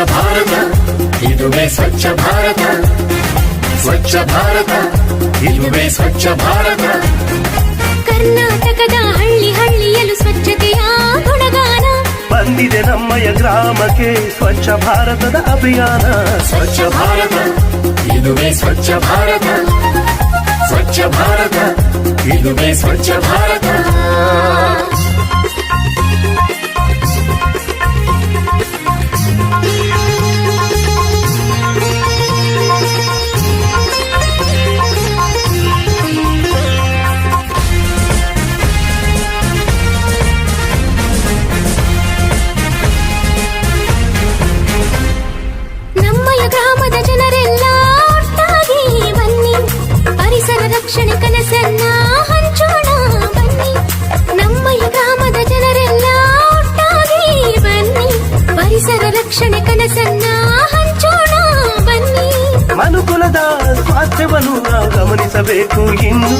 ಸ್ವಚ್ಛ ಭಾರತ ಇದುವೇ ಸ್ವಚ್ಛ ಭಾರತ ಸ್ವಚ್ಛ ಭಾರತ ಇದುವೇ ಸ್ವಚ್ಛ ಭಾರತ ಕರ್ನಾಟಕದ ಹಳ್ಳಿ ಹಳ್ಳಿಯಲು ಸ್ವಚ್ಛತೆಯ ಗುಣಗಾನ ಬಂದಿದೆ ನಮ್ಮಯ ಗ್ರಾಮಕ್ಕೆ ಸ್ವಚ್ಛ ಭಾರತದ ಅಭಿಯಾನ ಸ್ವಚ್ಛ ಭಾರತ ಇದುವೇ ಸ್ವಚ್ಛ ಭಾರತ ಸ್ವಚ್ಛ ಭಾರತ ಇದುವೇ ಸ್ವಚ್ಛ ಭಾರತ ಗಮನಿಸಬೇಕು ಇನ್ನು.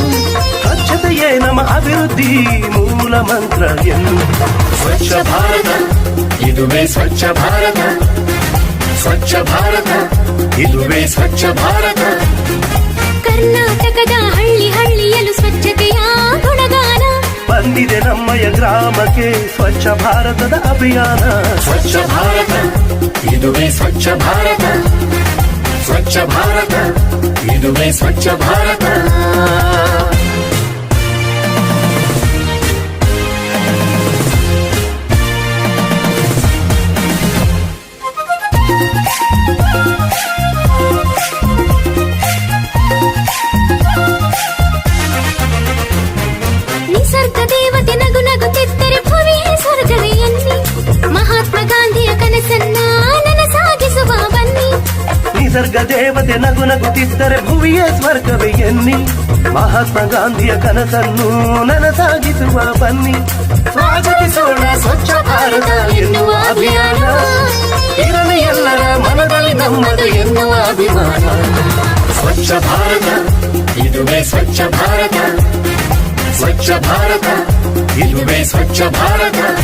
ಸ್ವಚ್ಛತೆಯೇ ನಮ್ಮ ಅಭಿವೃದ್ಧಿ ಮೂಲ ಮಂತ್ರ ಎಂದು. ಸ್ವಚ್ಛ ಭಾರತ ಇದುವೇ ಸ್ವಚ್ಛ ಭಾರತ. ಸ್ವಚ್ಛ ಭಾರತ ಇದುವೇ ಸ್ವಚ್ಛ ಭಾರತ. ಕರ್ನಾಟಕದ ಹಳ್ಳಿ ಹಳ್ಳಿಯಲು ಸ್ವಚ್ಛತೆಯ ಗುಣಗಾನ. ಬಂದಿದೆ ನಮ್ಮಯ ಗ್ರಾಮಕ್ಕೆ ಸ್ವಚ್ಛ ಭಾರತದ ಅಭಿಯಾನ. ಸ್ವಚ್ಛ ಭಾರತ ಇದುವೇ ಸ್ವಚ್ಛ ಭಾರತ. ಸ್ವಚ್ಛ ಭಾರತ ಇದುವೇ ಸ್ವಚ್ಛ ಭಾರತ ನಿಸರ್ಗ ದೇವತೆ ನಗು ನಗುತ್ತಿದ್ದರೆ ಭುವಿಯೇ ಸ್ವರ್ಗವೇ ಎನ್ನಿ. ಮಹಾತ್ಮ ಗಾಂಧಿಯ ಕನಸನ್ನು ನನಸಾಗಿಸುವ ಬನ್ನಿ. ಸ್ವಾಗತಿಸೋಣ ಸ್ವಚ್ಛ ಭಾರತ ಎನ್ನುವ ಅಭಿಯಾನ. ಇರಲಿ ಎಲ್ಲರ ಮನದಲ್ಲಿ ನಮ್ಮದು ಎನ್ನುವ ಅಭಿಮಾನ. ಸ್ವಚ್ಛ ಭಾರತ ಇದುವೇ ಸ್ವಚ್ಛ ಭಾರತ. ಸ್ವಚ್ಛ ಭಾರತ ಇದುವೇ ಸ್ವಚ್ಛ ಭಾರತ.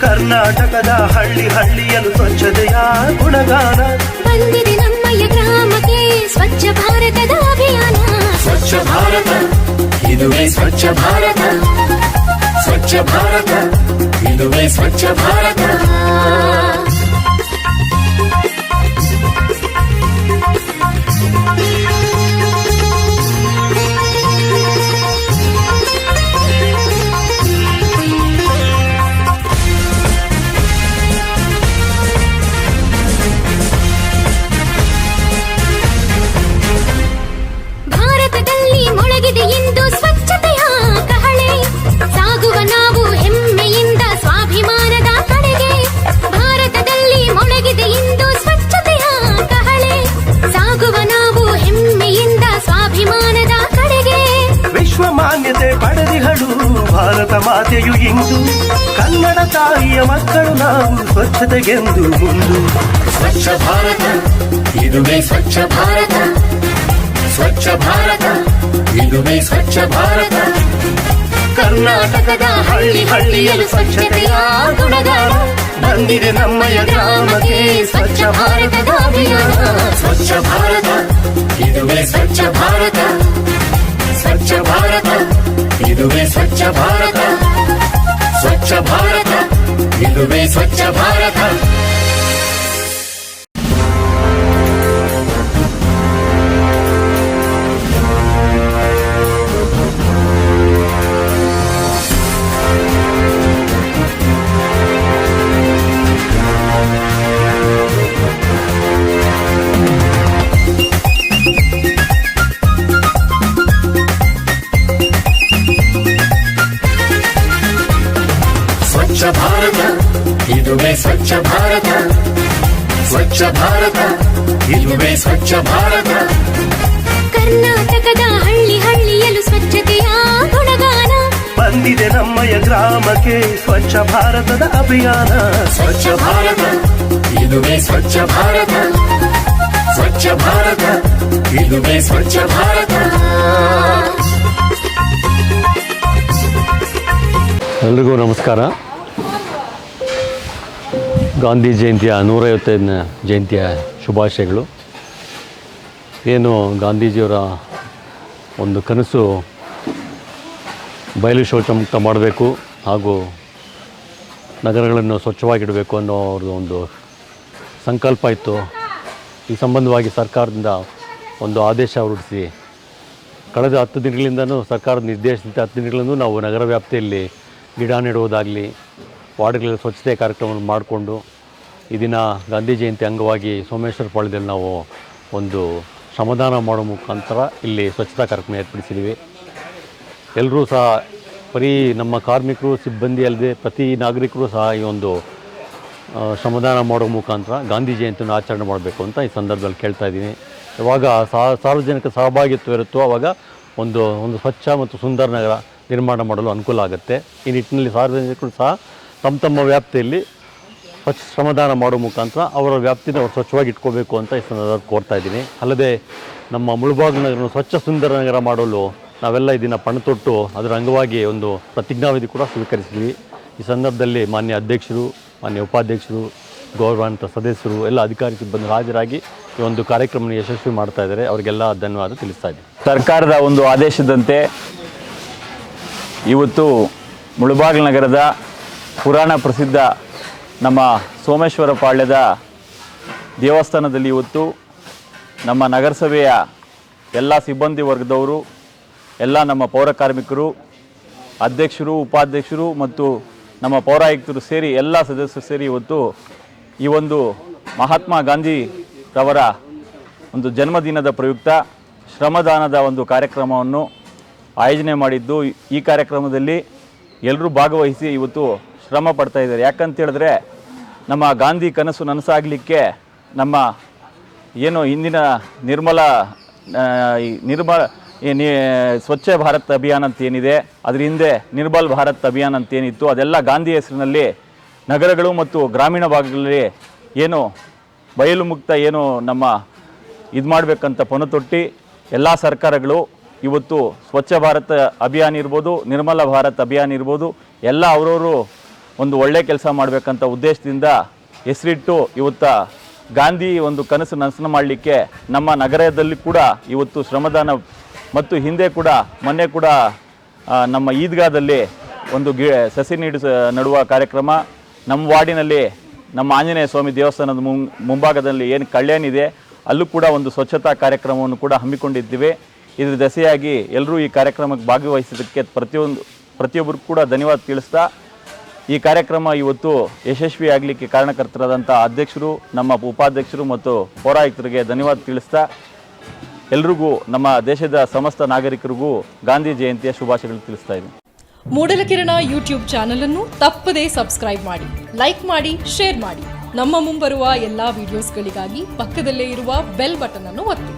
ಕರ್ನಾಟಕದ ಹಳ್ಳಿ ಹಳ್ಳಿಯಲು ಸ್ವಚ್ಛತೆಯ ಗುಣಗಾನ. ಸ್ವಚ್ಛ ಭಾರತದ ಅಭಿಯಾನ ಸ್ವಚ್ಛ ಭಾರತ ಇದುವೇ ಸ್ವಚ್ಛ ಭಾರತ ಸ್ವಚ್ಛ ಭಾರತ ಇದುವೇ ಸ್ವಚ್ಛ ಭಾರತ ಮಾನ್ಯತೆ ಪಡೆದಿಹಳು ಭಾರತ ಮಾತೆಯು ಇಂದು ಕನ್ನಡ ತಾಯಿಯ ಮಕ್ಕಳು ನಾವು ಸ್ವಚ್ಛತೆಗೆಂದು ಮುಂದು. ಸ್ವಚ್ಛ ಭಾರತ ಇದುವೇ ಸ್ವಚ್ಛ ಭಾರತ. ಸ್ವಚ್ಛ ಭಾರತ ಇದುವೇ ಸ್ವಚ್ಛ ಭಾರತ. ಕರ್ನಾಟಕದ ಹಳ್ಳಿ ಹಳ್ಳಿಯಲ್ಲಿ ಸ್ವಚ್ಛತೆಯ ಗುಣಗಾರ ಬಂದಿದೆ ನಮ್ಮಯ ಗ್ರಾಮಕ್ಕೆ ಸ್ವಚ್ಛ ಭಾರತದ ಅಭಿಯಾನ. ಸ್ವಚ್ಛ ಭಾರತ ಇದುವೇ ಸ್ವಚ್ಛ ಭಾರತ. ಸ್ವಚ್ಛ ಭಾರತ ಇದುವೇ ಸ್ವಚ್ಛ ಭಾರತ ಸ್ವಚ್ಛ ಭಾರತ ಇದುವೇ ಸ್ವಚ್ಛ ಭಾರತ ಇದುವೇ ಸ್ವಚ್ಛ ಭಾರತ. ಸ್ವಚ್ಛ ಭಾರತ ಇದುವೇ ಸ್ವಚ್ಛ ಭಾರತ. ಕರ್ನಾಟಕದ ಹಳ್ಳಿ ಹಳ್ಳಿಯಲು ಸ್ವಚ್ಛತೆಯ ಗುಣಗಾನ. ಬಂದಿದೆ ನಮ್ಮಯ ಗ್ರಾಮಕ್ಕೆ ಸ್ವಚ್ಛ ಭಾರತದ ಅಭಿಯಾನ. ಸ್ವಚ್ಛ ಭಾರತ ಇದುವೇ ಸ್ವಚ್ಛ ಭಾರತ. ಸ್ವಚ್ಛ ಭಾರತ ಇದುವೇ ಸ್ವಚ್ಛ ಭಾರತ. ಎಲ್ರಿಗೂ ನಮಸ್ಕಾರ. ಗಾಂಧಿ ಜಯಂತಿಯ ನೂರೈವತ್ತೈದನೇ ಜಯಂತಿಯ ಶುಭಾಶಯಗಳು. ಏನು ಗಾಂಧೀಜಿಯವರ ಒಂದು ಕನಸು ಬಯಲು ಶೌಚಮುಕ್ತ ಮಾಡಬೇಕು ಹಾಗೂ ನಗರಗಳನ್ನು ಸ್ವಚ್ಛವಾಗಿಡಬೇಕು ಅನ್ನೋ ಅವ್ರದ್ದು ಒಂದು ಸಂಕಲ್ಪ ಇತ್ತು. ಈ ಸಂಬಂಧವಾಗಿ ಸರ್ಕಾರದಿಂದ ಒಂದು ಆದೇಶ ಹೊರಡಿಸಿ. ಕಳೆದ ಹತ್ತು ದಿನಗಳಿಂದನೂ ಸರ್ಕಾರದ ನಿರ್ದೇಶನದ ಹತ್ತು ದಿನಗಳಿಂದ ನಾವು ನಗರ ವ್ಯಾಪ್ತಿಯಲ್ಲಿ ಗಿಡ ನೆಡುವುದಾಗಲಿ ವಾರ್ಡ್ಗಳಲ್ಲಿ ಸ್ವಚ್ಛತೆ ಕಾರ್ಯಕ್ರಮವನ್ನು ಮಾಡಿಕೊಂಡು ಈ ದಿನ ಗಾಂಧಿ ಜಯಂತಿ ಅಂಗವಾಗಿ ಸೋಮೇಶ್ವರ ಪಾಳ್ಯದಲ್ಲಿ ನಾವು ಒಂದು ಶ್ರಮದಾನ ಮಾಡೋ ಮುಖಾಂತರ ಇಲ್ಲಿ ಸ್ವಚ್ಛತಾ ಕಾರ್ಯಕ್ರಮ ಏರ್ಪಡಿಸಿದ್ದೀವಿ. ಎಲ್ಲರೂ ಸಹ ಬರೀ ನಮ್ಮ ಕಾರ್ಮಿಕರು, ಸಿಬ್ಬಂದಿ ಅಲ್ಲದೆ ಪ್ರತಿ ನಾಗರಿಕರು ಸಹ ಈ ಒಂದು ಶ್ರಮದಾನ ಮಾಡೋ ಮುಖಾಂತರ ಗಾಂಧಿ ಜಯಂತಿಯನ್ನು ಆಚರಣೆ ಮಾಡಬೇಕು ಅಂತ ಈ ಸಂದರ್ಭದಲ್ಲಿ ಕೇಳ್ತಾ ಇದ್ದೀನಿ. ಯಾವಾಗ ಸಾರ್ವಜನಿಕ ಸಹಭಾಗಿತ್ವ ಇರುತ್ತೋ ಆವಾಗ ಒಂದು ಒಂದು ಸ್ವಚ್ಛ ಮತ್ತು ಸುಂದರ ನಗರ ನಿರ್ಮಾಣ ಮಾಡಲು ಅನುಕೂಲ ಆಗುತ್ತೆ. ಈ ನಿಟ್ಟಿನಲ್ಲಿ ಸಾರ್ವಜನಿಕರು ಸಹ ತಮ್ಮ ತಮ್ಮ ವ್ಯಾಪ್ತಿಯಲ್ಲಿ ಸ್ವಚ್ಛ ಶ್ರಮದಾನ ಮಾಡೋ ಮುಖಾಂತರ ಅವರ ವ್ಯಾಪ್ತಿನ ಅವ್ರು ಸ್ವಚ್ಛವಾಗಿ ಇಟ್ಕೋಬೇಕು ಅಂತ ಈ ಸಂದರ್ಭದಲ್ಲಿ ಕೋರ್ತಾ ಇದ್ದೀನಿ. ಅಲ್ಲದೆ ನಮ್ಮ ಮುಳುಬಾಗ್ ನಗರವನ್ನು ಸ್ವಚ್ಛ ಸುಂದರ ನಗರ ಮಾಡಲು ನಾವೆಲ್ಲ ಇದನ್ನು ಪಣ ತೊಟ್ಟು ಅದರ ಅಂಗವಾಗಿ ಒಂದು ಪ್ರತಿಜ್ಞಾವಿಧಿ ಕೂಡ ಸ್ವೀಕರಿಸಿದ್ವಿ. ಈ ಸಂದರ್ಭದಲ್ಲಿ ಮಾನ್ಯ ಅಧ್ಯಕ್ಷರು, ಮಾನ್ಯ ಉಪಾಧ್ಯಕ್ಷರು, ಗೌರವಾನ್ವಿತ ಸದಸ್ಯರು, ಎಲ್ಲ ಅಧಿಕಾರಿ ಸಿಬ್ಬಂದಿ ಹಾಜರಾಗಿ ಈ ಒಂದು ಕಾರ್ಯಕ್ರಮ ಯಶಸ್ವಿ ಮಾಡ್ತಾ ಇದ್ದಾರೆ. ಅವರಿಗೆಲ್ಲ ಧನ್ಯವಾದ ತಿಳಿಸ್ತಾ ಇದ್ದೀನಿ. ಸರ್ಕಾರದ ಒಂದು ಆದೇಶದಂತೆ ಇವತ್ತು ಮುಳುಬಾಗಿಲು ನಗರದ ಪುರಾಣ ಪ್ರಸಿದ್ಧ ನಮ್ಮ ಸೋಮೇಶ್ವರ ಪಾಳ್ಯದ ದೇವಸ್ಥಾನದಲ್ಲಿ ಇವತ್ತು ನಮ್ಮ ನಗರಸಭೆಯ ಎಲ್ಲ ಸಿಬ್ಬಂದಿ ವರ್ಗದವರು, ಎಲ್ಲ ನಮ್ಮ ಪೌರ ಕಾರ್ಮಿಕರು, ಅಧ್ಯಕ್ಷರು, ಉಪಾಧ್ಯಕ್ಷರು ಮತ್ತು ನಮ್ಮ ಪೌರಾಯುಕ್ತರು ಸೇರಿ ಎಲ್ಲ ಸದಸ್ಯರು ಸೇರಿ ಇವತ್ತು ಈ ಒಂದು ಮಹಾತ್ಮ ಗಾಂಧಿ ರವರ ಒಂದು ಜನ್ಮದಿನದ ಪ್ರಯುಕ್ತ ಶ್ರಮದಾನದ ಒಂದು ಕಾರ್ಯಕ್ರಮವನ್ನು ಆಯೋಜನೆ ಮಾಡಿದ್ದು ಈ ಕಾರ್ಯಕ್ರಮದಲ್ಲಿ ಎಲ್ಲರೂ ಭಾಗವಹಿಸಿ ಇವತ್ತು ಶ್ರಮ ಪಡ್ತಾ ಇದ್ದಾರೆ. ಯಾಕಂತೇಳಿದ್ರೆ ನಮ್ಮ ಗಾಂಧಿ ಕನಸು ನನಸಾಗಲಿಕ್ಕೆ ನಮ್ಮ ಏನು ಇಂದಿನ ನಿರ್ಮಲ ನಿರ್ಮಲ ಸ್ವಚ್ಛ ಭಾರತ್ ಅಭಿಯಾನ ಅಂತ ಏನಿದೆ, ಅದ್ರ ಹಿಂದೆ ನಿರ್ಮಲ್ ಭಾರತ್ ಅಭಿಯಾನ ಅಂತ ಏನಿತ್ತು, ಅದೆಲ್ಲ ಗಾಂಧಿ ಹೆಸರಿನಲ್ಲಿ ನಗರಗಳು ಮತ್ತು ಗ್ರಾಮೀಣ ಭಾಗಗಳಲ್ಲಿ ಏನು ಬಯಲು ಮುಕ್ತ ಏನು ನಮ್ಮ ಇದು ಮಾಡಬೇಕಂತ ಪೊನ ಪಣತೊಟ್ಟಿ ಎಲ್ಲ ಸರ್ಕಾರಗಳು ಇವತ್ತು ಸ್ವಚ್ಛ ಭಾರತ ಅಭಿಯಾನ ಇರ್ಬೋದು, ನಿರ್ಮಲ ಭಾರತ್ ಅಭಿಯಾನ ಇರ್ಬೋದು, ಎಲ್ಲ ಅವರವರು ಒಂದು ಒಳ್ಳೆ ಕೆಲಸ ಮಾಡಬೇಕಂತ ಉದ್ದೇಶದಿಂದ ಹೆಸರಿಟ್ಟು ಇವತ್ತ ಗಾಂಧಿ ಒಂದು ಕನಸು ನನಸನ ಮಾಡಲಿಕ್ಕೆ ನಮ್ಮ ನಗರದಲ್ಲಿ ಕೂಡ ಇವತ್ತು ಶ್ರಮದಾನ ಮತ್ತು ಹಿಂದೆ ಕೂಡ, ಮೊನ್ನೆ ಕೂಡ ನಮ್ಮ ಈದ್ಗಾದಲ್ಲಿ ಒಂದು ಗಿ, ಸಸಿ ನೀಡಿಸ ನಡುವ ಕಾರ್ಯಕ್ರಮ. ನಮ್ಮ ವಾರ್ಡಿನಲ್ಲಿ ನಮ್ಮ ಆಂಜನೇಯ ಸ್ವಾಮಿ ದೇವಸ್ಥಾನದ ಮುಂ ಮುಂಭಾಗದಲ್ಲಿ ಏನು ಕಳ್ಯಾಣಿದೆ ಅಲ್ಲೂ ಕೂಡ ಒಂದು ಸ್ವಚ್ಛತಾ ಕಾರ್ಯಕ್ರಮವನ್ನು ಕೂಡ ಹಮ್ಮಿಕೊಂಡಿದ್ದೀವಿ. ಇದರ ದಸೆಯಾಗಿ ಎಲ್ಲರೂ ಈ ಕಾರ್ಯಕ್ರಮಕ್ಕೆ ಭಾಗವಹಿಸಿದ್ದಕ್ಕೆ ಪ್ರತಿಯೊಂದು, ಪ್ರತಿಯೊಬ್ಬರಿಗೂ ಕೂಡ ಧನ್ಯವಾದ ತಿಳಿಸ್ತಾ ಈ ಕಾರ್ಯಕ್ರಮ ಇವತ್ತು ಯಶಸ್ವಿ ಆಗಲಿಕ್ಕೆ ಕಾರಣಕರ್ತರಾದಂಥ ಅಧ್ಯಕ್ಷರು, ನಮ್ಮ ಉಪಾಧ್ಯಕ್ಷರು ಮತ್ತು ಪೌರಾಯುಕ್ತರಿಗೆ ಧನ್ಯವಾದ ತಿಳಿಸ್ತಾ ಎಲ್ರಿಗೂ, ನಮ್ಮ ದೇಶದ ಸಮಸ್ತ ನಾಗರಿಕರಿಗೂ ಗಾಂಧಿ ಜಯಂತಿಯ ಶುಭಾಶಯಗಳು ತಿಳಿಸ್ತಾ ಇದ್ದೀನಿ. ಮೂಡಲಕಿರಣ ಯೂಟ್ಯೂಬ್ ಚಾನಲ್ ಅನ್ನು ತಪ್ಪದೇ ಸಬ್ಸ್ಕ್ರೈಬ್ ಮಾಡಿ, ಲೈಕ್ ಮಾಡಿ, ಶೇರ್ ಮಾಡಿ. ನಮ್ಮ ಮುಂಬರುವ ಎಲ್ಲಾ ವಿಡಿಯೋಸ್ಗಳಿಗಾಗಿ ಪಕ್ಕದಲ್ಲೇ ಇರುವ ಬೆಲ್ ಬಟನ್ ಅನ್ನು ಒತ್ತಿ.